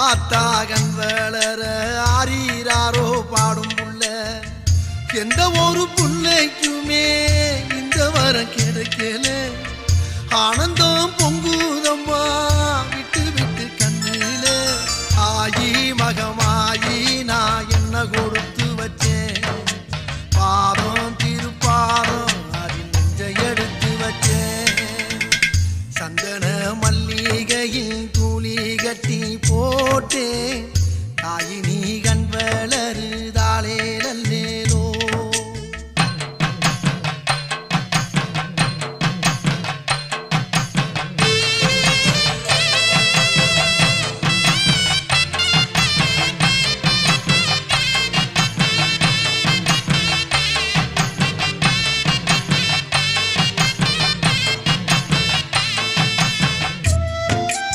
ஆத்தாகன் வளர ஆறீராரோ பாடும் புள்ள எந்த ஒரு புள்ளைக்குமே இந்த வரம் கிடைக்கல. ஆனந்தம் பொங்குதம்மா விட்டு விட்டு கண்ணில. ஆயி மகமாயி நான் என்ன கொடுத்து வச்சேன்? பாதம் திருப்பாதம் அதில் நெஞ்ச எடுத்து வச்சேன். சந்தனம் போட்டேன் தாயினி